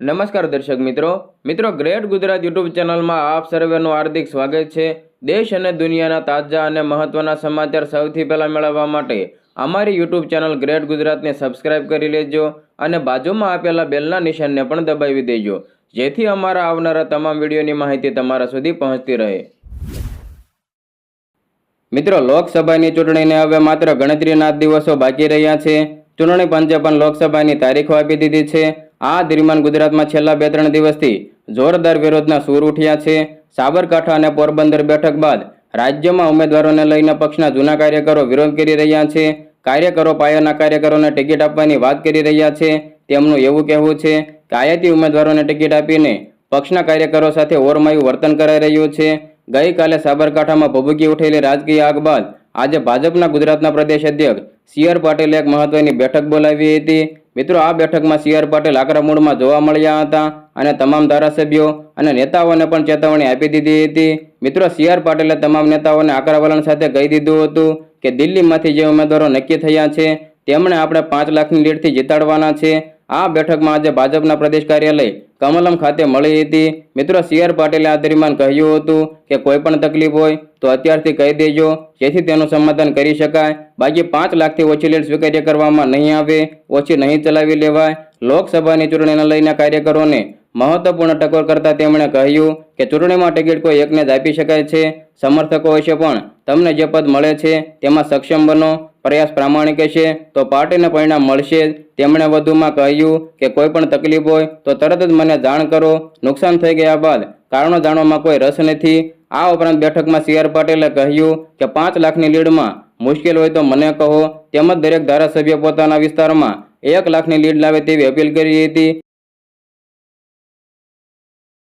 નમસ્કાર દર્શક મિત્રો. મિત્રો, ગ્રેટ ગુજરાત યુટ્યુબ ચેનલમાં આપ સર્વેનું હાર્દિક સ્વાગત છે. દેશ અને દુનિયાના તાજા અને મહત્વના સમાચાર સૌથી પહેલાં મેળવવા માટે અમારી યુટ્યુબ ચેનલ ગ્રેટ ગુજરાતને સબસ્ક્રાઇબ કરી લેજો અને બાજુમાં આપેલા બેલના નિશાનને પણ દબાવી દેજો. જેથી અમારા આવનારા તમામ વિડીયોની માહિતી તમારા સુધી પહોંચતી રહે. મિત્રો, લોકસભાની ચૂંટણીને હવે માત્ર ગણતરીના દિવસો બાકી રહ્યા છે. ચૂંટણી પંચે પણ લોકસભાની તારીખો આપી દીધી છે. આ દરમિયાન ગુજરાતમાં છેલ્લા બે ત્રણ દિવસથી જોરદાર વિરોધના સૂર ઉઠ્યા છે. સાબરકાંઠા અને પોરબંદર બેઠક બાદ રાજ્યમાં ઉમેદવારોને લઈને પક્ષના જૂના કાર્યકરો વિરોધ કરી રહ્યા છે. કાર્યકરો પાયાના કાર્યકરોને ટિકિટ આપવાની વાત કરી રહ્યા છે. તેમનું એવું કહેવું છે કે આયાતી ઉમેદવારોને ટિકિટ આપીને પક્ષના કાર્યકરો સાથે ઓરમાયું વર્તન કરાઈ રહ્યું છે. ગઈકાલે સાબરકાંઠામાં ભભૂકી ઉઠેલી રાજકીય આગ બાદ આજે ભાજપના ગુજરાતના પ્રદેશ અધ્યક્ષ સી આર પાટીલે એક મહત્વની બેઠક બોલાવી હતી. મિત્રો, આ બેઠકમાં સી આર પાટીલ આકરા મૂળમાં જોવા મળ્યા હતા અને તમામ ધારાસભ્યો અને નેતાઓને પણ ચેતવણી આપી દીધી હતી. મિત્રો, સી આર પાટીલે તમામ નેતાઓને આકરા વલણ સાથે કહી દીધું હતું કે દિલ્હીમાંથી જે ઉમેદવારો નક્કી થયા છે, તેમણે આપણે પાંચ લાખની લીડથી જીતાડવાના છે. આ બેઠકમાં આજે ભાજપના પ્રદેશ કાર્યાલય કમલમ ખાતે મળી હતી. મિત્રો સી આર પાટીલે આ દરમિયાન કહ્યું હતું કે કોઈ પણ તકલીફ હોય તો અત્યારથી કહી દેજો, જેથી તેનું સમાધાન કરી શકાય. બાકી પાંચ લાખથી ઓછી લીડ સ્વીકાર્ય કરવામાં નહીં આવે, ઓછી નહીં ચલાવી લેવાય. લોકસભાની ચૂંટણીને લઈને કાર્યકરોને મહત્વપૂર્ણ ટકોર કરતા તેમણે કહ્યું કે ચૂંટણીમાં ટિકિટ કોઈ એકને જ આપી શકાય છે. સમર્થકો હશે પણ તમને જે પદ મળે છે તેમાં સક્ષમ બનો. પ્રયાસ પ્રામાણિક હશે તો પાર્ટીને પરિણામ મળશે. તેમણે વધુમાં કહ્યું કે કોઈ પણ તકલીફ હોય, તો તરત જ મને જાણ કરો. નુકસાન થઈ ગયા બાદ કારણો જાણવામાં કોઈ રસ નથી. આ ઉપરાંત બેઠકમાં સી આર પાટીલે કહ્યું કે પાંચ લાખની લીડમાં મુશ્કેલ હોય તો મને કહો. તેમજ દરેક ધારાસભ્ય પોતાના વિસ્તારમાં એક લાખની લીડ લાવે તેવી અપીલ કરી હતી.